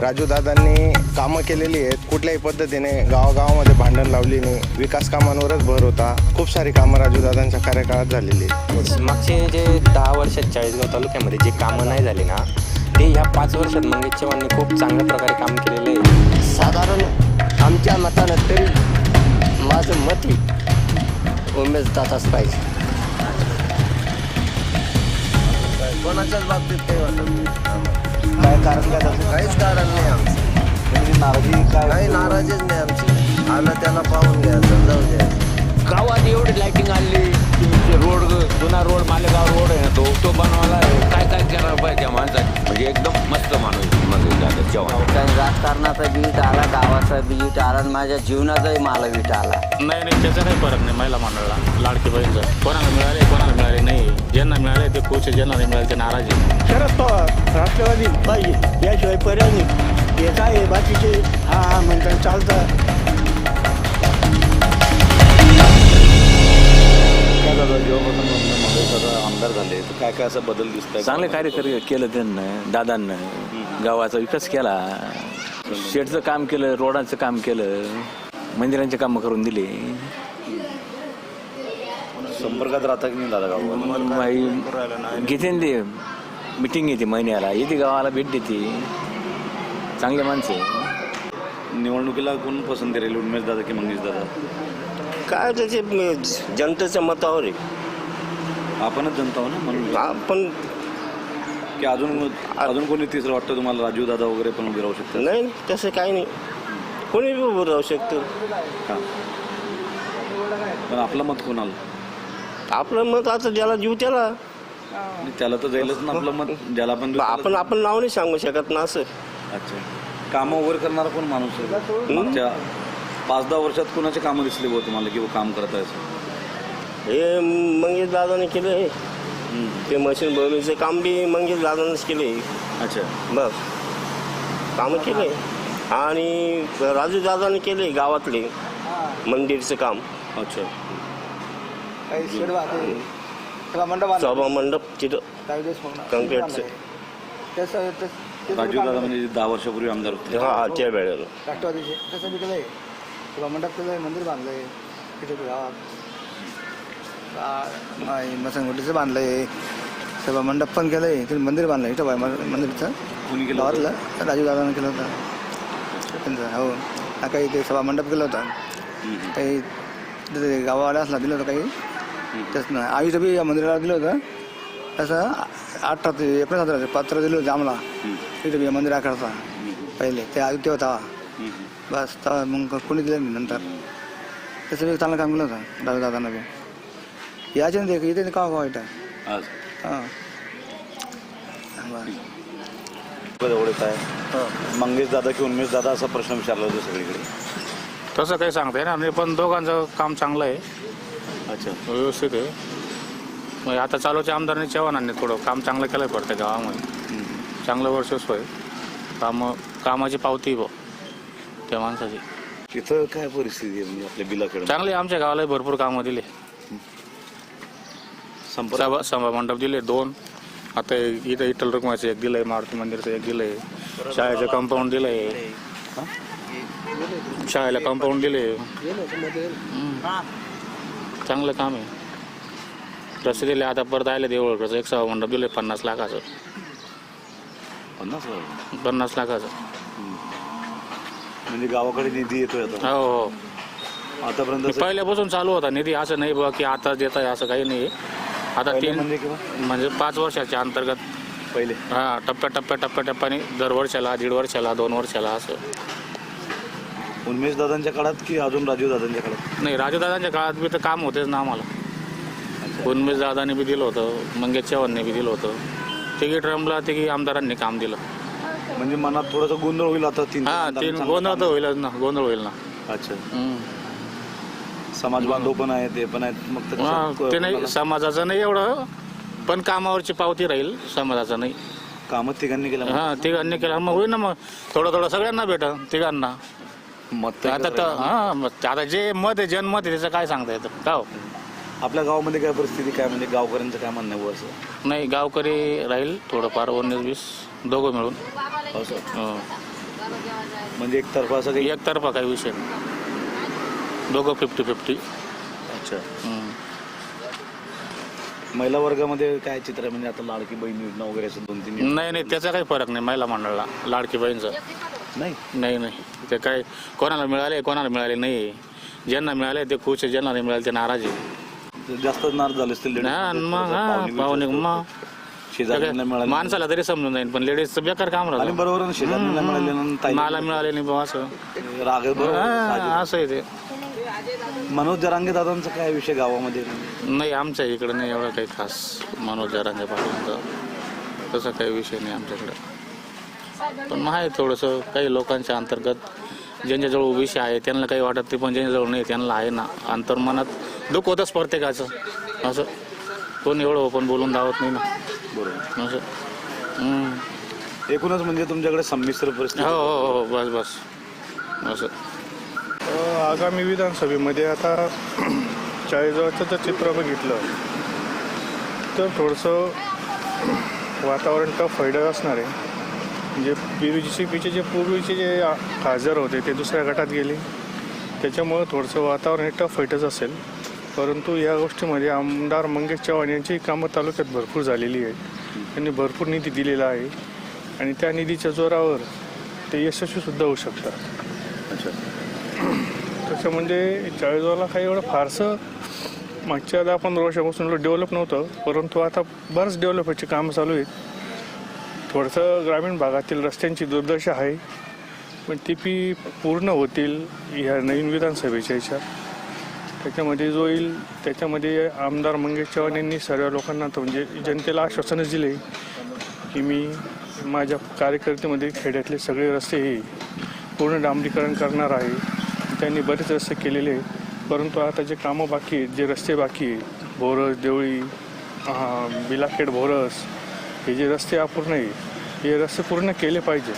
राजूदादांनी कामं केलेली आहेत. कुठल्याही पद्धतीने गावागावामध्ये भांडण लावली नाही विकास कामांवरच भर होता. खूप सारी कामं राजूदादांच्या कार्यकाळात झालेली आहेत. मागचे जे दहा वर्षात चाळीसगाव तालुक्यामध्ये जे कामं नाही झाली ना ते ह्या पाच वर्षात मंगेश चव्हाणनी खूप चांगल्या प्रकारे काम केलेलं आहे. साधारण आमच्या मतानं तरी माझं मत ही उमेश दादाच पाहिजे. कोणाच्याच बाबतीत काही वाटत नाही. काय कारण काय त्याचं? काहीच कारण नाही आमचं. त्यांची नाराजी काय? काही नाराजीच नाही आमची. आलं त्याला पाहून घ्यायचं जाऊ द्यायचं गावात एवढी लाइटिंग आणली की रोड जुना रोड मालेगाव रोड आहे ना तो तो बनवायला म्हणजे एकदम मस्त माणूस म्हणजे दादा चव्हाण कारण राजकारणाचा बीट आला गावाचा बीट आला आणि माझ्या जीवनाचाही मला बीट आला. नाही नाही त्याचा काही फरक नाही महिला मंडळाला. लाडकी बहीणचं. कोणाला मिळाले कोणाला मिळाले नाही. ज्यांना मिळाले ते खुश आहे ज्यांना नाही मिळाले ते नाराज आहे शरद पवार राष्ट्रवादी पाहिजे. याशिवाय पर्याय नाही. हे काय आहे? बाकीचे हा हा म्हणतात चालतं. काय झालं? जेव्हापासून आमदार झाले. तर काय काय असं बदल दिसत चांगले कार्य कर- केलं त्यांना दादांना. गावाचा विकास केला. शेडचं काम केलं रोडांचं काम केलं. मंदिरांचे कामं करून दिले. संपर्कात राहता की नाही दादा गाव घेते ना ते. मिटिंग येते महिन्याला. येते गावाला भेट देते. चांगले माणसे. निवडणुकीला कोण पसंती राहील? उमेश दादा की मंगेश दादा? काय त्याचे म- जनतेच्या मतावर आहे. आपणच जनता हो ना म्हणून आपण की अजून अजून कोणी तिसरं वाटतं तुम्हाला राजीव दादा वगैरे पण उभे राहू शकतात? नाही तसं काही नाही. कोणी बी उभं राहू शकतं. हा. पण आपलं मत कोणाला? आपलं मत आता ज्याला जीव त्याला. आणि त्याला तर जाईलच ना आपलं मत. ज्याला पण देऊ त्याला- आपण आपण नाव नाही सांगू शकत ना असं. अच्छा. कामं वगैरे करणारा कोण माणूस आहे? मागच्या पाच दहा वर्षात कोणाचे कामं दिसले बुवा तुम्हाला की बुवा काम करत आहे असं? हे मंगेश दादाने केलं. आहे ते मशीन बनवण्याचं काम बी मंगेश दादानेच केले. अच्छा. बस. कामं केले. आणि राजू दादाने केले गावातले मंदिरचं काम. अच्छा. सभा मंडप तिथं. ते राजीव दादा म्हणजे दहा वर्षापूर्वी आमदार होते. हा हा त्या वेळेला. राष्ट्रवादीचे. तसं मंडप केलंय मंदिर बांधलंय. तिथे गावात. मसनगुटीचं बांधलंय. सभा मंडप पण केलंय ते मंदिर बांधलंय इथं बाय मंदिरचं. कोणी केलं होतं? गावातलं राजीव दादानं केलं होतं. त्यांचं हो. हा काही ते सभा मंडप केलं होतं. काही तिथे गावाला असला दिलं होतं काही. तेच ना आईचं बी या मंदिराला दिलं होतं. तसं अठरा ते एकोणीस हजार पत्र दिलं होतं आम्हाला. तिथे बी मंदिराकडचा पहिले ते आयुक्त होता. बस तेव्हा मग कोणी दिलं नाही नंतर. त्याचं बी चांगलं काम केलं होतं दादा दादानं बी. याचे ना ते इथे का वाईट आहे हां। मंगेश दादा की उन्मेश दादा असा प्रश्न विचारला होता सगळीकडे। तसं काही सांगता येणार नाही पण दोघांचं काम चांगलं आहे. अच्छा। व्यवस्थित आहे. मग आता चालूच्या आमदारांनी चव्हाणांनी थोडं काम चांगलं केलं पडतं गावामध्ये. चांगलं वर्चस्व आहे. काम कामाची पावती बघ त्या माणसाची. तिथं काय परिस्थिती आहे म्हणजे आपल्या बिलाकडे? चांगले आमच्या गावाला भरपूर कामं दिले. सभा सभा मंडप दिले दोन. आता इथं इटल रुक्माचं एक दिलंय मारुती मंदिरचं एक दिलंय. शाळेचं कंपाऊंड दिलंय. शाळेला कंपाऊंड दिले चांगलं काम आहे. रस्ते दिले आता परत आले देवळकडचं. एक सभा मंडप दिले पन्नास लाखाचं. पन्नास हजार. पन्नास लाखाचं. म्हणजे गावाकडे निधी येतोय आता. हो हो. आतापर्यंत असं- पहिल्यापासून चालू होता निधी. असं नाही बघ की आता देत आहे असं काही नाही. आता पहिले तीन म्हणजे किंवा? म्हणजे पाच वर्षाच्या अंतर्गत. पहिले. हा टप्प्या टप्प्या टप्प्या टप्प्याने दर वर्षाला दीड वर्षाला दोन वर्षाला असं. उन्मेश दादांच्या काळात की अजून राजीव दादांच्या काळात? नाही राजदादांच्या काळात बी तर काम होतेच ना आम्हाला. उन्मेष दादाने बी दिलं होतं मंगेश चव्हाणने बी दिलं होतं. तिघी ट्रम्पला तिघी आमदारांनी काम दिलं. म्हणजे मनात थोडासा गोंधळ होईल आता तीन हा तीन गोंधळ तर होईलच ना गोंधळ होईल ना. अच्छा. हम्म. समाज बांधव पण आहे ते पण आहेत. मग ते हा, नाही समाजाचं नाही एवढं पण कामावरची पावती राहील समाजाचं नाही. कामं तिघांनी केलं हा तिघांनी केलं मग होईल ना मग. थोडं थोडं सगळ्यांना भेट तिघांना. मत आता तर. हा मग आता जे मत आहे जनमत आहे त्याचं काय सांगता येतं? का हो? आपल्या गावामध्ये काय परिस्थिती काय म्हणजे गावकऱ्यांचं काय म्हणणं आहे बुवा असं? नाही गावकरी राहील थोडंफार उन्नीस वीस दोघं मिळून. असं? हं. म्हणजे एकतर्फा असं काही एकतर्फा काही विषय नाही. दोघं फिफ्टी फिफ्टी अच्छा महिला वर्गामध्ये काय चित्र आहे? म्हणजे आता लाडकी बहीण योजना वगैरे असं दोन तीन. नाही नाही त्याचा काही फरक नाही महिला मंडळाला लाडकी बहीणचं. नाही? नाही नाही. ते काय कोणाला मिळाले कोणाला मिळाले नाही. ज्यांना मिळाले ते खुश आहे ज्यांना नाही मिळाले ते नाराज आहे. जास्त नाराज झाले असतील हा, ladies. मग हा, पाहुणे. मग. शेजाऱ्यांना मिळाले माणसाला तरी समजून जाईल पण लेडीजचं बेकार काम आणि राहतं बरोबर आहे ना, शेजाऱ्यांना मिळाले मला मिळाले नाही बुवा असं. राग आहे हा. असं आहे ते. मनोज जरांगे दादांचा काय विषय गावामध्ये? नाही आमच्या इकडे नाही एवढं काही खास मनोज जरांगे पाटलांचा तसा काही विषय नाही आमच्याकडे. पण आहे थोडंसं काही लोकांच्या अंतर्गत ज्यांच्याजवळ ओबीसी आहे त्यांना काही वाटत ते पण ज्यांच्याजवळ नाही त्यांना आहे ना. अंतर्मनात दुःख होतंच प्रत्येकाचं. असं. कोण एवढं ओपन बोलून दावत नाही ना. बरोबर. असं. एकूणच म्हणजे तुमच्याकडे संमिश्र हो परिस्थिती हो हो. बस बस. असं. आगामी विधानसभेमध्ये आता चाळीसगावचं जर चित्र बघितलं तर थोडंसं वातावरण टफ फायडर असणार आहे. म्हणजे बी सी पीचे जे पूर्वीचे जे खासदार होते ते दुसऱ्या गटात गेले. त्याच्यामुळं थोडंसं वातावरण हे टफ फाईटच असेल. परंतु या गोष्टीमध्ये आमदार मंगेश चव्हाण यांची कामं तालुक्यात भरपूर झालेली आहे त्यांनी भरपूर निधी दिलेला आहे. आणि त्या निधीच्या जोरावर ते यशस्वीसुद्धा होऊ शकतात. अच्छा. तसं म्हणजे चाळीसगावला काही एवढं फारसं मागच्या दहा पंधरा वर्षापासून डेव्हलप नव्हतं. परंतु आता बरंच डेव्हलपची कामं चालू आहेत. थोडंसं ग्रामीण भागातील रस्त्यांची दुर्दशा आहे. पण ती पी पूर्ण होतील ह्या नवीन विधानसभेच्या ह्याच्यात त्याच्यामध्ये जो येईल त्याच्यामध्ये आमदार मंगेश चव्हाण यांनी सर्व लोकांना तर म्हणजे जनतेला आश्वासनच दिले की मी माझ्या कार्यकर्त्यामध्ये खेड्यातले सगळे रस्ते हे पूर्ण डांबरीकरण करणार आहे. त्यांनी बरेच रस्ते केलेले आहेत. परंतु आता जे कामं बाकी आहेत जे रस्ते बाकी आहेत भोरस देवळी बिलाखेड भोरस हे जे रस्ते अपूर्ण आहे हे रस्ते पूर्ण केले पाहिजे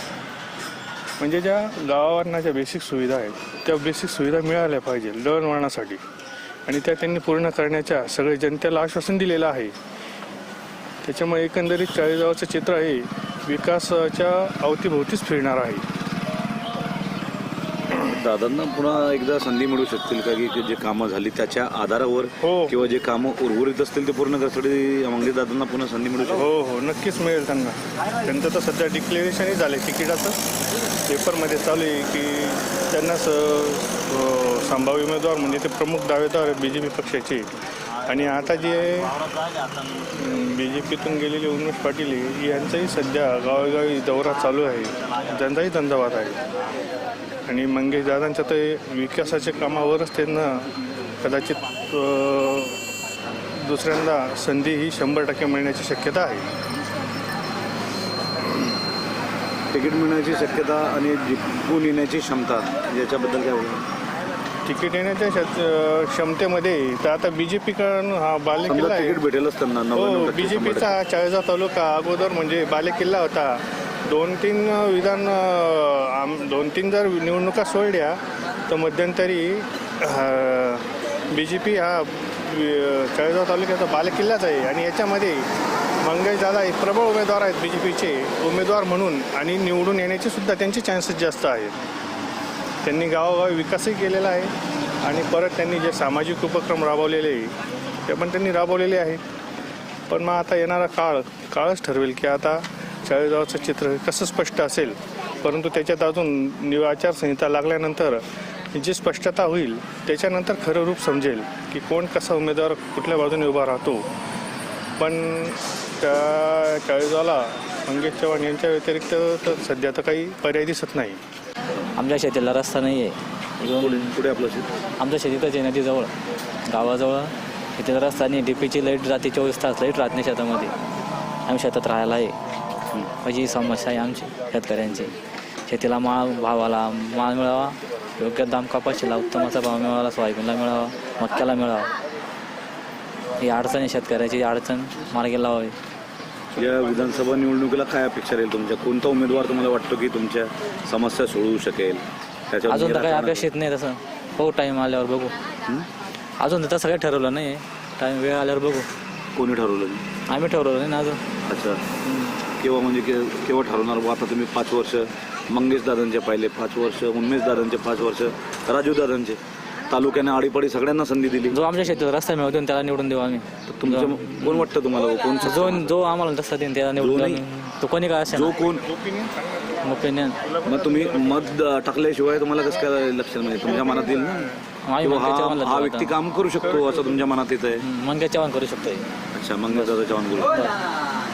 म्हणजे ज्या गावांना ज्या बेसिक सुविधा आहेत त्या बेसिक सुविधा मिळाल्या पाहिजे दळणवळणासाठी आणि त्या त्यांनी पूर्ण करण्याच्या सगळे जनतेला आश्वासन दिलेलं आहे. त्याच्यामुळे एकंदरीत चाळीसगावचं चित्र हे विकासाच्या अवतीभोवतीच फिरणार आहे. दादांना पुन्हा एकदा संधी मिळू शकतील का? की जे कामं झाली त्याच्या आधारावर हो. किंवा जे कामं उर्वरित असतील ते पूर्ण करण्यासाठी मंगेश दादांना पुन्हा संधी मिळू शकते हो हो. नक्कीच मिळेल त्यांना. त्यांचं तर सध्या डिक्लेरेशनही झालं तिकिटाचं. पेपरमध्ये चालू आहे की त्यांना स अं, संभाव्य उमेदवार म्हणजे ते प्रमुख दावेदार आहेत बी जे पी पक्षाचे. आणि आता जे बी जे पीतून गेलेले उमेश पाटील आहे, यांचाही सध्या गावागावी दौरा चालू आहे. त्यांचाही धंदावाद आहे. आणि मंगेश दादांच्या तर विकासाच्या कामावरच त्यांना कदाचित दुसऱ्यांदा संधी ही शंभर टक्के मिळण्याची शक्यता आहे. तिकीट मिळण्याची शक्यता आणि जिंकून येण्याची क्षमता याच्याबद्दल काय बोलणार? तिकीट येण्याच्या शत- अं, क्षमतेमध्ये तर आता बी जे पीकडून हा बालेकिल्ला समजा आहे. तिकीट भेटेलच त्यांना नव्याण्णव हो टक्के, चाळीसगाव तालुका अगोदर म्हणजे बालेकिल्ला होता. दोन तीन विधान अं, आम- दोन तीन जर निवडणुका सोडल्या तर मध्यंतरी बी जे पी हा वि- चाळीसगाव तालुक्याचा बालेकिल्लाच आहे. आणि याच्यामध्ये मंगेश दादा एक प्रबळ उमेदवार आहेत बी जे पीचे उमेदवार म्हणून. आणि निवडून येण्याचे सुद्धा त्यांचे चान्सेस जास्त आहेत. त्यांनी गावोगावी विकासही केलेला आहे आणि परत त्यांनी जे सामाजिक उपक्रम राबवलेले ते पण त्यांनी राबवलेले आहेत पण मग आता येणारा काळ काळच ठरवेल की आता चाळीसगावचं चित्र कसं स्पष्ट असेल? परंतु त्याच्यात अजून निव आचारसंहिता लागल्यानंतर जी स्पष्टता होईल त्याच्यानंतर खरं रूप समजेल की कोण कसा उमेदवार कुठल्या बाजूने उभा राहतो. पण त्या चाळीसगावला मंगेश चव्हाण यांच्या व्यतिरिक्त तर सध्या तर काही पर्याय दिसत नाही. आमच्या शेतीला रस्ता नाही आहे. इकडून पुढे आपलं शेत? आमच्या शेतीतच आहे नदीजवळ गावाजवळ इथे रस्ता नाही. डीपीची लाइट जाते चोवीस तास लाइट राहत नाही शेतामध्ये. आम्ही शेतात राहायला आहे. म्हणजे ही समस्या आहे आमची शेतकऱ्यांची. शेतीला माळ भावाला माल मिळावा. योग्य दाम कपाशीला उत्तमाचा भाव मिळावा सोयाबीनला मिळावा मक्याला मिळावा. ही अडचण आहे शेतकऱ्याची अडचण मार्गी लावावी या विधानसभा निवडणुकीला काय अपेक्षा राहील तुमच्या? कोणता उमेदवार तुम्हाला वाटतो की तुमच्या समस्या सोडवू शकेल? अजून तर काही निराकरण- अपेक्षित नाही तसं. हो टाईम आल्यावर बघू. अजून तर तसं काही ठरवलं नाही. टाईम वेळ आल्यावर बघू. कोणी ठरवलं आम्ही ठरवलं नाही ना अजून. अच्छा. केव्हा म्हणजे के- केव्हा ठरवणार बुवा? आता तुम्ही पाच वर्ष मंगेश दादांचे पहिले पाच वर्ष उन्मेश दादांचे पाच वर्ष राजू दादांचे. तालुक्याने आडीपाडी सगळ्यांना संधी दिली. जो आमच्या शेतीत रस्ता मिळवतो त्याला निवडून देऊ आम्ही. तुमच्या कोण वाटतं तुम्हाला? कोण जो जो आम्हाला रस्ता देईन त्याला निवडून देऊ आम्ही. तो कोणी काय असेल जो कोण ओपिनियन मग तुम्ही मत टाकल्याशिवाय तुम्हाला कसं काय लक्षात म्हणजे तुमच्या मनात येईल ना? किंवा मंगेश हा हा व्यक्ती. काम करू शकतो असं तुमच्या मनात येत आहे मंगेश चव्हाण करू शकतो अच्छा मंगेश दादा चव्हाण करू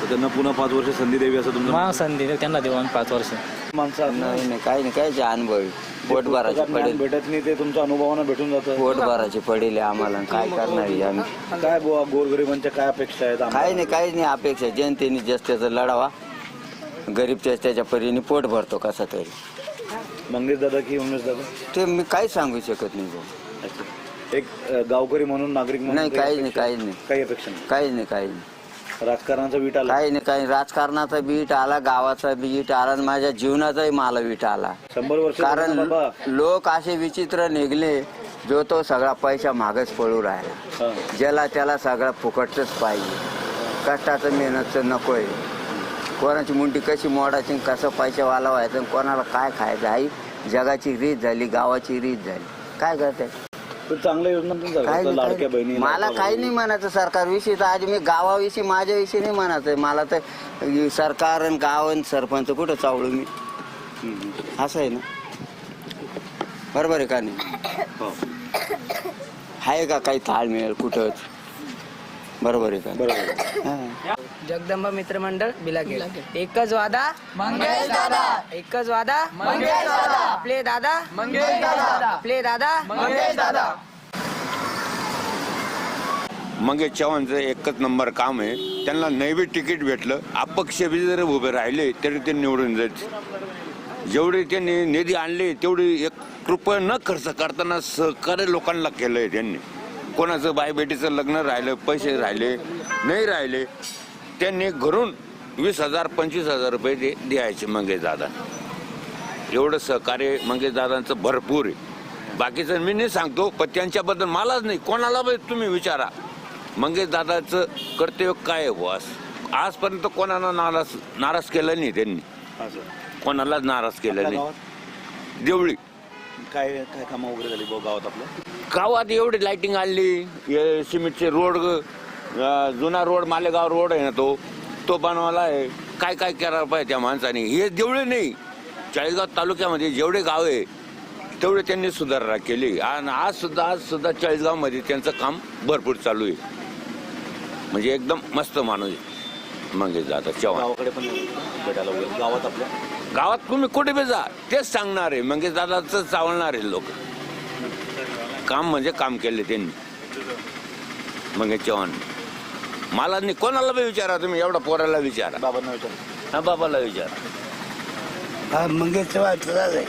तर त्यांना पुन्हा पाच वर्ष संधी द्यावी असं तुमचं मग संधी देऊ, त्यांना देऊ आम्ही पाच वर्ष. माणसं नाही नाही काही नाही काय अनुभव. पोट ज्ञान पडेल. भेटत नाही ते तुमच्या अनुभवानं भेटून जातं. पोट भरायचे पडेल आम्हाला. काय करणार आहे आम्ही? काय बुवा गोरगरिबांच्या काय अपेक्षा आहेत आम्हाला? काही नाही काहीच नाही अपेक्षा जनतेने जास्त त्याचा लढावा. गरीब त्याच त्याच्या परीने पोट भरतो कसा तरी. मंगेश दादा की उमेश दादा? ते मी काहीच सांगू शकत नाही. भाऊ. एक अ, गावकरी म्हणून नागरिक म्हणून नाही काही काहीच नाही काहीच नाही. काही अपेक्षा नाही. काहीच नाही काहीच नाही. राजकारणाचा वीट आला. काही नाही काही राजकारणाचा बीट आला गावाचा बीट आला आणि माझ्या जीवनाचाही मला बीट आला. शंभर वर्ष कारण झालं बाबा. लोक असे विचित्र निघले जो तो सगळा पैसा मागच पळू राहिला. हा. ज्याला त्याला सगळं फुकटच पाहिजे. कष्टाचं मेहनतचं नकोय. कोणाची मुंडी कशी मोडायची आणि कसं पैसा वाला व्हायचं आणि कोणाला काय खायचं आई जगाची रीत झाली गावाची रीत झाली. काय करते चांगल्या योजना पण झाल्या. काय तर नाही, लाडक्या काय बहिणी नाही. मला काही नाही म्हणायचं सरकारविषयी. तर आज मी गावाविषयी माझ्याविषयी नाही म्हणायचं मला तर सरकार आणि गाव आणि सरपंच कुठं चावळू मी? असं आहे ना? बरोबर आहे का नाही? हो. आहे का काही ताळमेळ कुठंच? बरोबर आहे का? बरोबर. हा. जगदंबा मित्र मंडळ बिलागे. एकच वादा मंगेश दादा. एकच वादा मंगेश दादा. आपले दादा मंगेश दादा. आपले दादा मंगेश दादा. मंगेश चव्हाणचं एकच नंबर काम आहे. त्यांना नैवे तिकीट भेटलं. अपक्ष बी जरी उभे राहिले तरी ते निवडून जायचे जेवढे त्यांनी निधी आणले तेवढे एक रुपये न खर्च करताना सहकार्य लोकांना केलं आहे त्यांनी. कोणाचं बायबेटीचं लग्न राहिलं पैसे राहिले नाही राहिले त्यांनी घरून वीस हजार पंचवीस हजार रुपये ते द्यायचे मंगेश दादा. एवढं सहकार्य मंगेश दादांचं भरपूर आहे. बाकीचं मी नाही सांगतो पण त्यांच्याबद्दल मलाच नाही. कोणाला तुम्ही विचारा. मंगेश दादाचं कर्तव्य काय आहे बुवास आजपर्यंत कोणाला नाराज नाराज केलं नाही त्यांनी. कोणालाच नाराज केलं नाही. देवळी. काय काय कामं वगैरे झाली गावात आपल्या गावात एवढी लाईटिंग आणली. सिमेंटचे रोड जुना रोड मालेगाव रोड आहे ना तो तो बनवायला आहे. काय काय करायला पाहिजे त्या माणसाने? हे देवळे नाही. चाळीसगाव तालुक्यामध्ये जेवढे गाव आहे तेवढे त्यांनी सुधारणा केली. आणि आज सुद्धा आज सुद्धा चाळीसगावमध्ये त्यांचं काम भरपूर चालू आहे. म्हणजे एकदम मस्त माणूस दादा चव्हाण गावाकडे पण भेटायला गावात आपल्या? गावात तुम्ही कुठे बी जा तेच सांगणार आहे. मंगेश दादाच चावणार आहे लोक. काम म्हणजे काम केले त्यांनी. मंगेश चव्हाण मला नाही कोणाला बी विचारा तुम्ही एवढा पोराला विचारा. बाबांना विचार. हा बाबाला विचारा. हा मंगेश चव्हाण आहे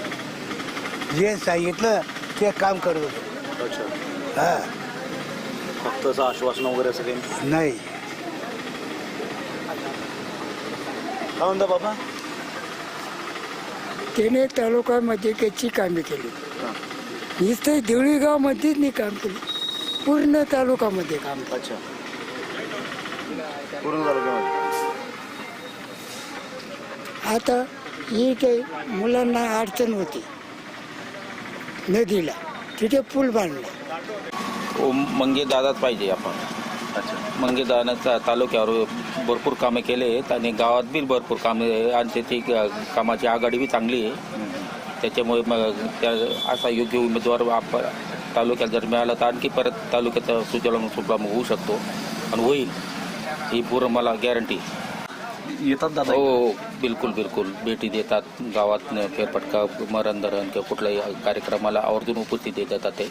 जे सांगितलं ते काम करत होतो. अच्छा. हा. फक्त असं आश्वासन वगैरे असं काही नाही? काय म्हणता बाबा? त्याने तालुक्यामध्ये त्याची कामे केली. नुसतं देवळी गावमध्येच नाही काम केलं. पूर्ण तालुक्यामध्ये काम. अच्छा. पूर्ण तालुक्यामध्ये आता ही काही मुलांना अडचण होती. नदीला. तिथे पूल बांधला. मंगे दादाच पाहिजे आपण. मंगे दादाचा तालुक्यावर भरपूर कामे केले आहेत आणि गावात बी भरपूर कामे आणि क- कामाची आघाडी बी चांगली आहे. त्याच्यामुळे मग त्या असा योग्य उमेदवार आप तालुक्यात जर मिळाला तर आणखी परत तालुक्याचा सुजलाम सुफलाम होऊ शकतो. आणि होईल. ही पूर्ण मला गॅरंटी येतात दादा? हो हो. बिलकुल बिलकुल. भेटी देतात. गावात फेरफटका मरण धरण किंवा कुठल्याही कार्यक्रमाला आवर्जून उपस्थित देतात ते.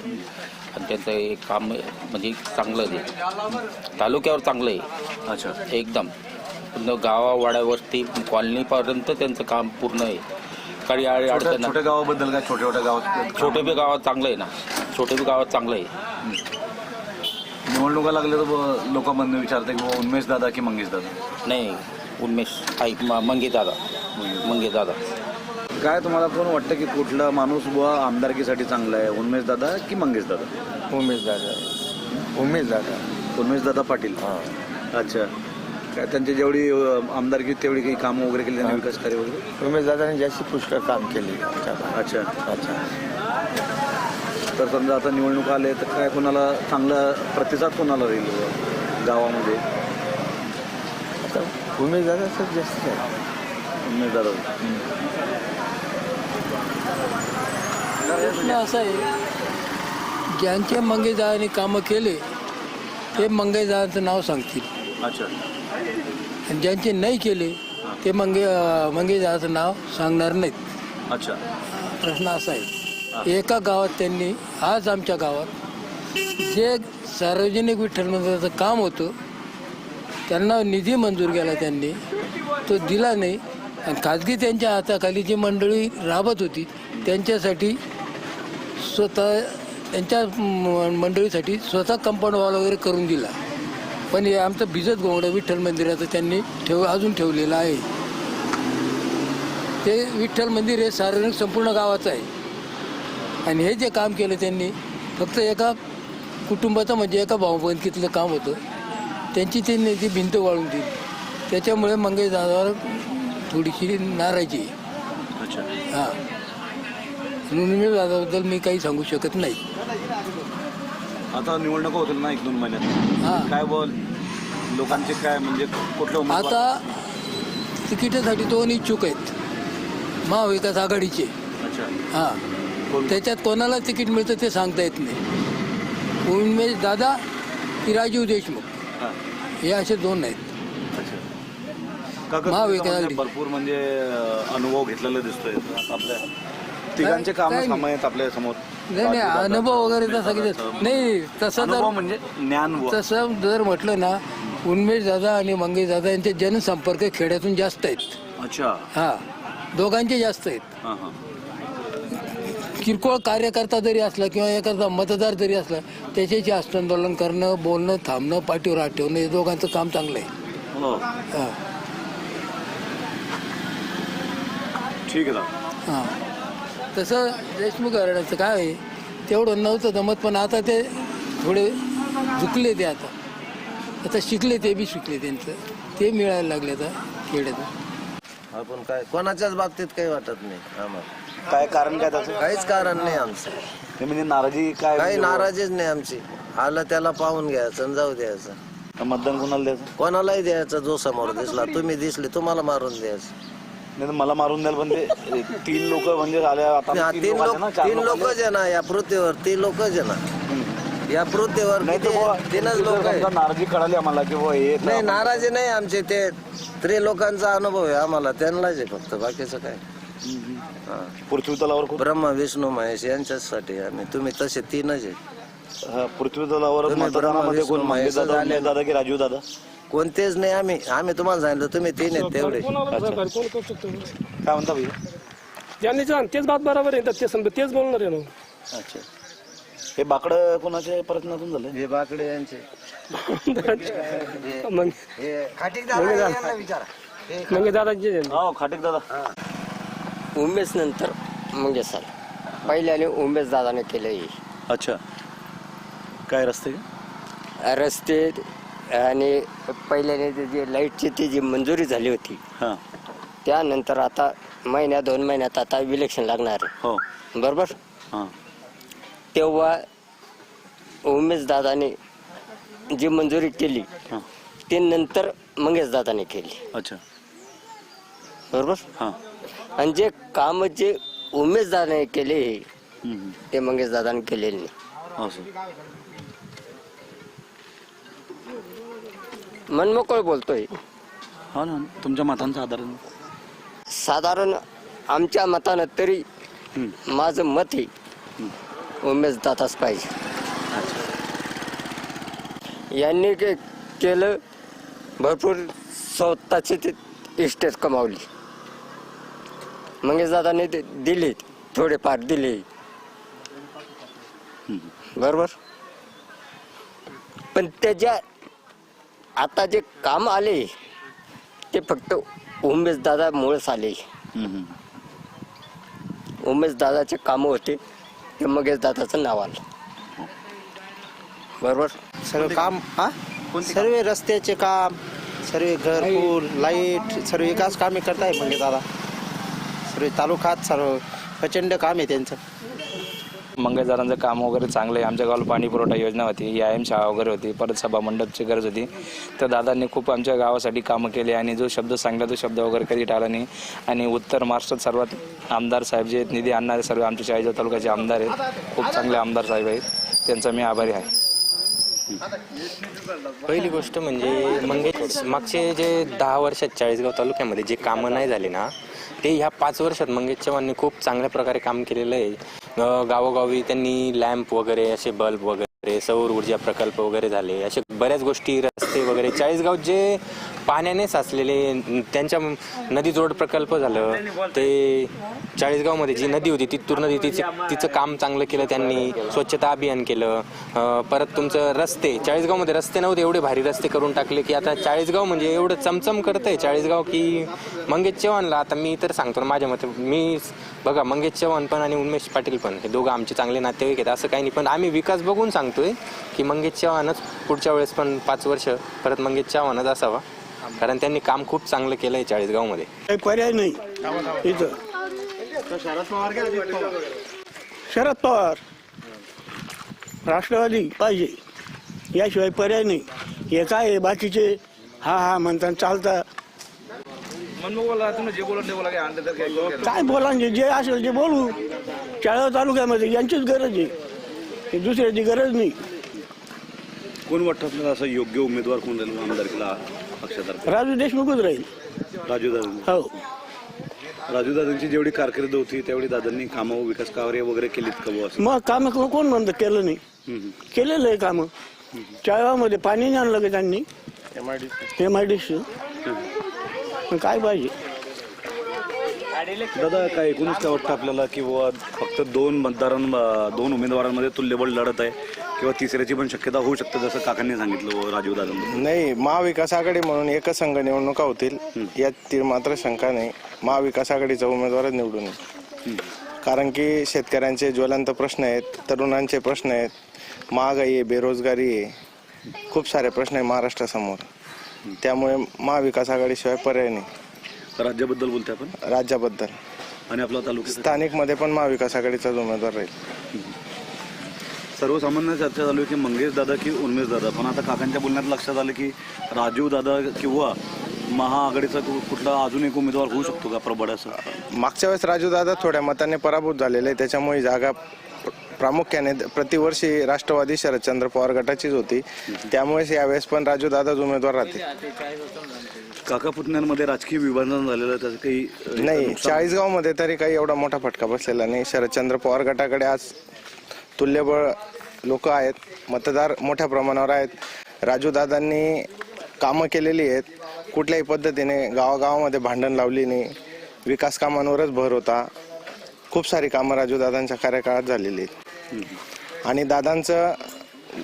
आणि त्यांचं एक काम म्हणजे चांगलं आहे. तालुक्यावर चांगलं आहे. अच्छा. एकदम. पूर्ण गावावाड्यावरती कॉलनीपर्यंत त्यांचं काम पूर्ण आहे. काही छोट्या अडचण छोट्या गावाबद्दल काय छोट्या छोट्या गावात छोटे बी गावात चांगलं आहे ना. छोटे बी गावात चांगलं आहे. निवडणुका लागल्या तर लोक म्हणून विचारते की बुवा उन्मेष दादा की मंगेश दादा? नाही उन्मेष आई म- मंगे दादा. मंगे दादा. काय तुम्हाला कोण वाटतं की कुठला माणूस बुवा आमदारकीसाठी चांगला आहे? उन्मेष दादा की मंगेश दादा? उमेश दादा. उमेश दादा. उन्मेष दादा पाटील. अच्छा. काय त्यांची जेवढी आमदारकी तेवढी काही कामं वगैरे केली त्यांनी विकास कार्य वगैरे? उमेश दादाने जास्ती पुष्कळ काम केले. अच्छा. अच्छा. तर समजा आता निवडणूक आले तर काय कोणाला चांगला प्रतिसाद कोणाला राहील गावामध्ये? उमेश दादाच जास्त आहे. उमेदवार प्रश्न असा आहे ज्यांचे मंगेशदारांनी कामं केले ते मंगेशदारांचं नाव सांगतील. अच्छा. आणि ज्यांचे नाही केले ते मंगे मंगेशदाराचं नाव सांगणार नाहीत. अच्छा. प्रश्न असा आहे एका गावात त्यांनी आज आमच्या गावात जे सार्वजनिक विठ्ठल मंदिराचं काम होतं त्यांना निधी मंजूर केला त्यांनी तो दिला नाही. आणि खाजगी त्यांच्या हाताखाली जी मंडळी राबत होती त्यांच्यासाठी स्वतः त्यांच्या म- मंडळीसाठी स्वतः कंपाऊंड वॉल वगैरे करून दिला. पण हे आमचं भिजत गोंगडं विठ्ठल मंदिराचं त्यांनी ठेव अजून ठेवलेलं आहे. ते विठ्ठल मंदिर हे सार्वजनिक संपूर्ण गावाचं आहे. आणि हे जे काम केलं त्यांनी फक्त एका कुटुंबाचं म्हणजे एका भाऊबंदकीतलं काम होतं. त्यांची त्यांनी ती भिंत वाळून दिली. त्याच्यामुळे मंगेश दादावर थोडीशी नाराजी हां. म्हणून मी दादाबद्दल मी काही सांगू शकत नाही. आता निवडणुका होतील ना एक दोन महिन्यात. काय बोल? लोकांचे काय? म्हणजे कुठले आता तिकिटासाठी दोन इच्छुक आहेत. महाविकास आघाडीचे. अच्छा. हां? त्याच्यात कोणाला तिकीट मिळतं ते सांगता येत नाही. उमेश दादा की राजीव देशमुख? हां. असे दोन आहेत. महाविकास. भरपूर म्हणजे अनुभव घेतलेला दिसतोय. आपल्या तिघांचे काम काय आहेत आपल्यासमोर. नाही नाही अनुभव वगैरे तसा किती नाही तसं अनुभव तर म्हणजे ज्ञान. तसं जर म्हटलं ना उन्मेष दादा आणि मंगेश दादा यांचे जनसंपर्क खेड्यातून जास्त आहेत. अच्छा. हा दोघांचे जास्त आहेत. हां हां. किरकोळ कार्यकर्ता जरी असला किंवा एखादा मतदार जरी असला त्याच्याशी हस्तांदोलन करणं बोलणं थांबणं पाठीवर हात ठेवणं हे दोघांचं काम चांगलं आहे. हो. हा. ठीक आहे दादा. हां. तसं देशमुख घराण्याचं काय आहे? तेवढं नव्हतं जमत पण आता ते थोडे झुकले ते आता. आता शिकले ते बी शिकले त्यांचं. ते मिळायला लागले आता खेड्यातून आपण काय कोणाच्याच बाबतीत काही वाटत नाही आम्हाला. काय कारण काय त्याचं? काहीच कारण नाही आमचं. ते म्हणजे नाराजी काय काही म्हणजे नाराजीच नाही आमची. आलं त्याला पाहून घ्यायचं आणि जाऊ द्यायचं. मतदान कोणाला द्यायचं? कोणालाही द्यायचं जो समोर दिसला तुम्ही दिसले तुम्हाला मारून द्यायचं. नाही तर मला मारून द्याल पण ते तीन लोक म्हणजे आल्या आता हा, तीन तीन लोक आले लोक ना, चार तीन लोक लोकच आहे ना या पृथ्वीवर तीन लोकच आहे ना या पृथ्वीवर नाही तर किती बुवा, आहे? तीनच तुमची जर लोक समजा नाराजी कळाली आम्हाला की बुवा हे नाही नाराजी नाही आमचे ते त्रि लोकांचा अनुभव आहे आम्हाला त्यांनाच आहे फक्त बाकीचं काय? हा. पृथ्वी तलावर खूप ब्रह्मा विष्णू महेश यांच्याचसाठी आणि तुम्ही तसे तीनच आहे. हा, पृथ्वी तलावर तुम्ही मतदानामध्ये कोण ब्रह्मा, मंगेश विष्णू, दादा महेश उमेश दादा की राजीव दादा कोणतेच नाही आम्ही आम्ही तुम्हाला सांगितलं तुम्ही तीन आहेत तेवढे. काय म्हणता भाई? ज्यांनी जाण तेच बात बरोबर आहे ते समजा तेच बोलणार आहे ना. अच्छा. हे बाकडं कोणाच्या प्रयत्नातून झालं? हे बाकडे यांचे. मग हे खाटीक यांना विचारा. मग दादाजी हो खाटेक दादा. उमेश नंतर मंगेश सर. पहिल्याने उमेश दादाने केलं हे अच्छा. काय रस्ते? रस्ते आणि पहिल्याने ते जे लाईटची ती जी मंजुरी झाली होती हां. त्यानंतर आता महिन्या दोन महिन्यात आता इलेक्शन लागणार आहे. हो. बरोबर? हां. तेव्हा उमेश दादाने जी मंजुरी केली हां. ते नंतर मंगेश दादाने केली. अच्छा. बरोबर? हां. आणि जे काम जे उमेश दादाने केले हम्म, हम्म. ते मंगेश दादाने केलेले नाही. असं. मनमोकळ बोलतोय. हा ना तुमच्या मतांचा आधार साधारण आमच्या मतानं तरी माझं मत आहे उमेश दादाच पाहिजे. यांनी के केलं भरपूर स्वतःची ते इस्टेट कमावली. मंगेश दादाने ते दिले थोडेफार दिले. बरोबर? पण त्याच्या आता जे काम आले ते फक्त उमेश दादामुळेच आले. उमेश दादाचे कामं होते ते मगेश दादाचं नाव आलं. बरोबर? सगळं काम हा? सर्व रस्त्याचे काम सर्व घरकुल लाइट सर्व विकास कामे करताय म्हणजे दादा. सर्व तालुक्यात सर्व प्रचंड काम आहे त्यांचं. मंगळदारांचं काम वगैरे चांगलं आहे. आमच्या गावाला पाणी पुरवठा योजना होती व्यायाम शाळा वगैरे होती परत सभा मंडपची गरज होती. तर दादांनी खूप आमच्या गावासाठी कामं केली आणि जो शब्द सांगला तो शब्द वगैरे कधी टाळला नाही. आणि उत्तर महाराष्ट्रात सर्वात आमदार साहेब जे निधी आणणारे सर्व आमच्या चाळीसगाव तालुक्याचे आमदार आहेत. खूप चांगले आमदार साहेब आहेत. त्यांचा मी आभारी आहे. पहिली गोष्ट म्हणजे मंगेश मागचे जे दहा वर्षात चाळीसगाव तालुक्यामध्ये जे कामं नाही झाले ना ते ह्या पाच वर्षात मंगेश चव्हाणने खूप चांगल्या प्रकारे काम केलेलं आहे. गावोगावी त्यांनी लॅम्प वगैरे असे बल्ब वगैरे सौर ऊर्जा प्रकल्प वगैरे झाले. असे बऱ्याच गोष्टी ते वगैरे. चाळीसगाव जे पाण्याने साचलेले त्यांच्या नदी जोड प्रकल्प झालं. ते चाळीसगावमध्ये जी नदी होती तिथूर नदी तिचं तिचं काम चांगलं केलं त्यांनी. स्वच्छता अभियान केलं. परत तुमचं रस्ते. चाळीसगावमध्ये रस्ते नव्हते एवढे भारी रस्ते करून टाकले की आता चाळीसगाव म्हणजे एवढं चमचम करतंय चाळीसगाव की मंगेश चव्हाणला आता मी तर सांगतो ना माझ्या मते मी बघा मंगेश चव्हाण पण आणि उमेश पाटील पण हे दोघं आमचे चांगले नातेवाईक आहेत असं काही नाही. पण आम्ही विकास बघून सांगतोय की मंगेश चव्हाणच पुढच्या वेळेस पण पाच वर्ष परत मंगेश चव्हाणच असावा. कारण त्यांनी काम खूप चांगलं केलं आहे चाळीसगावमध्ये. काही पर्याय नाही. इथं. शरद पवार. राष्ट्रवादी पाहिजे. याशिवाय पर्याय नाही. हे काय आहे? बाकीचे हा हा म्हणताना चालता. काय बोला जे असेल ते बोलू. चाळगाव तालुक्यामध्ये यांचीच गरज आहे. दुसऱ्याची गरज नाही. कोण वाटतं आपल्याला असं योग्य उमेदवार कोण राहील आमदारकीला पक्षातर्फे? राजू देशमुखच राहील. राजू दादा. हो. राजू दादांची जेवढी कारकीर्द होती तेवढी दादांनी कामं विकास कार्य वगैरे केलीत का बुवा? असं मग काम कोण म्हणतं केलं नाही. केलेलं आहे कामं. चाळगावमध्ये पाणी नाही आणलं का त्यांनी? एम आय डी सी काय पाहिजे? दादा काय एकूणच काय वाटतं आपल्याला की बुवा फक्त दोन मतदारां दोन उमेदवारांमध्ये तुल्यबळ लढत आहे. किंवा तिसऱ्याची पण शक्यता होऊ शकते जसं काकांनी सांगितलं बुवा राजू दादांबद्दल नाही महाविकास आघाडी म्हणून एकच संघ निवडणुका होतील यात ती मात्र शंका नाही. महाविकास आघाडीचा उमेदवारच निवडून येईल. कारण की शेतकऱ्यांचे ज्वलंत प्रश्न आहेत तरुणांचे प्रश्न आहेत महागाई आहे बेरोजगारी आहे खूप सारे प्रश्न आहे महाराष्ट्रासमोर. त्यामुळे महाविकास आघाडीशिवाय पर्याय नाही. राज्याबद्दल बोलते आपण? राज्याबद्दल. आणि आपला तालुक्यात स्थानिकमध्ये पण महाविकास आघाडीचाच उमेदवार राहील. सर्वसामान्य चर्चा चालू आहे की मंगेश दादा की उन्मेष दादा? पण आता काकांच्या बोलण्यात लक्षात आलं की राजीव दादा किंवा महाआघाडीचा कु- कुठला अजून एक उमेदवार होऊ शकतो का प्रबळ असं? मागच्या वेळेस राजू दादा थोड्या मताने पराभूत झालेले आहे. त्याच्यामुळे जागा प्र- प्रामुख्याने प्रतिवर्षी राष्ट्रवादी शरदचंद्र पवार गटाचीच होती. त्यामुळेच यावेळेस पण राजू दादाच उमेदवार राहते. काका पुतण्यांमध्ये राजकीय विभाजन झालेलं आहे, त्याचं काही अं, नाही नुकसान- चाळीसगावमध्ये तरी काही एवढा मोठा फटका बसलेला नाही. शरदचंद्र पवार गटाकडे आज तुल्यबळ लोक आहेत मतदार मोठ्या प्रमाणावर आहेत. राजू दादांनी कामं केलेली आहेत. कुठल्याही पद्धतीने गावागावामध्ये भांडण लावली नाही. विकास कामांवरच भर होता. खूप सारी कामं राजू दादांच्या कार्यकाळात झालेली आहेत. आणि दादांचं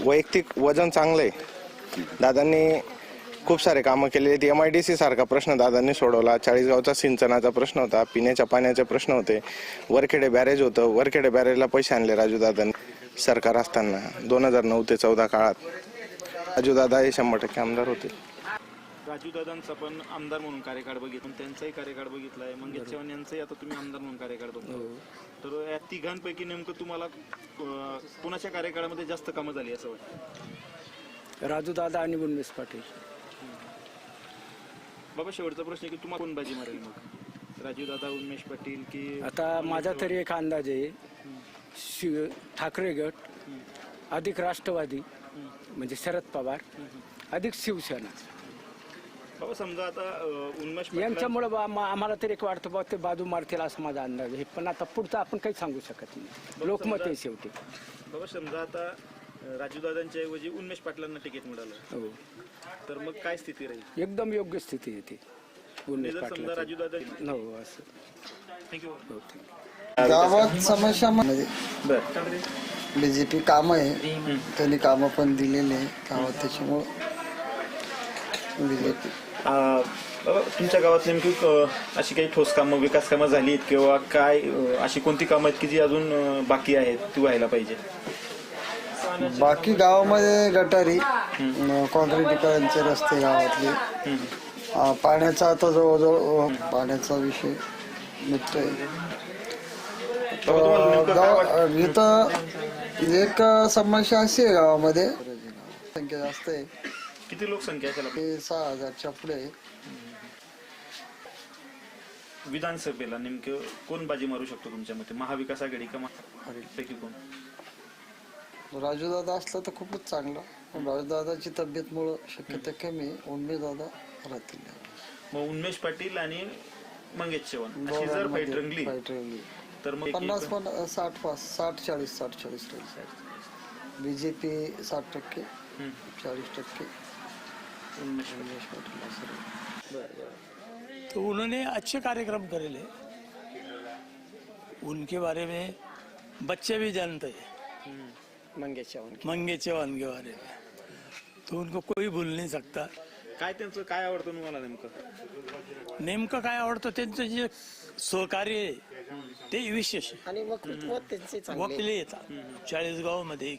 वैयक्तिक वजन चांगलं आहे दादांनी खूप सारे कामं केलेली आहेत. एम आय डी सी सारखा प्रश्न दादांनी सोडवला. चाळीसगावचा सिंचनाचा प्रश्न होता. पिण्याच्या पाण्याचे प्रश्न होते. वरखेडे बॅरेज होतं. वरखेडे बॅरेजला पैसे आणले राजू दादांनी. सरकार असताना दोन हजार नऊ ते चौदा काळात. राजू दादा हे शंभर टक्के आमदार होते. राजू दादांचा पण आमदार म्हणून कार्यकाळ बघितला. त्यांचाही कार्यकाळ बघितलाय. मंगेश चव्हाण यांचाही आता तुम्ही आमदार म्हणून कार्यकाळ बघतो. तर या तिघांपैकी नेमकं तुम्हाला कुणाच्या कार्यकाळामध्ये जास्त कामं झाली असं वाटतं? राजू दादा आणि उन्मेष पाटील. बाबा शेवटचा प्रश्न आहे की तुम्हाला कोण बाजी मारेल मग? राजू दादा उन्मेष पाटील की आता माझा तरी एक अंदाज आहे. शिव ठाकरे गट अधिक राष्ट्रवादी म्हणजे शरद पवार अधिक शिवसेना. बाबा समजा आता अं, उन्मेष पाटील यांच्यामुळं बा- आम्हा- आम्हाला तरी एक वाटतं बा ते बाजू मारतील असा माझा अंदाज आहे. पण आता पुढचं आपण काही सांगू शकत नाही. लोकमत आहे शेवटी. बाबा समजा आता अं, राजू दादांच्या ऐवजी उन्मेष पाटलांना तिकीट मिळालं. हो. तर मग काय स्थिती राहील? एकदम योग्य स्थिती आहे ती. उन्मेष जर समजा राजू दादा पाटील हो असं. थँक्यू हो थँक्यू गावात समस्या म्हणजे? बीजेपी काम आहे. त्यांनी कामं पण दिलेली आहे. गावात त्याच्यामुळं बीजेपी बाबा तुमच्या गावात नेमकी अं, अशी काही ठोस कामं विकास कामं झाली आहेत किंवा काय अं, अशी कोणती कामं आहेत की जी अजून अं, बाकी आहेत ती व्हायला पाहिजे? बाकी गावामध्ये गटारी अं, काँक्रिटीकरणचे रस्ते गावातले. पाण्याचा आता जवळजवळ पाण्याचा विषय निघतोय गाव इथं एक समस्या अशी आहे गावामध्ये. संख्या जास्त आहे. किती लोकसंख्या? ते सहा हजारच्या पुढे आहे. विधानसभेला नेमकं कोण बाजी मारू शकतो तुमच्या मते महाविकास आघाडी का महाआघाडी पैकी कोण? राजू दादा असला तर खूपच चांगला. पण राजू दादाची तब्येतमुळं शक्यता कमी. आहे उन्मेष दादा राहतील. मग उन्मेष पाटील आणि मंगेश चव्हाण. अशी जर फाईट रंगली फाईट रंगली. तर मग पन्नास पन्नास साठ पाच साठ चाळीस साठ चाळीस राहील बीजेपी साठ टक्के चाळीस टक्के. उन्मेष पाटील. असं राहील. तो उन्होंने अच्छे कार्यक्रम करेले. उनके बारे में बच्चे भी जानते हैं. मंगेश चव्हाण मंगे चौहान के बारे में तो उनको कोई भूल नहीं सकता. काय त्यांचं काय आवडतं तुम्हाला नेमकं? नेमकं काय आवडतं त्यांचं जे सहकार्य आहे ते विशेष आहे. आणि वक्तृत्व त्यांचे चांगले वकिले येतात चाळीसगावमध्ये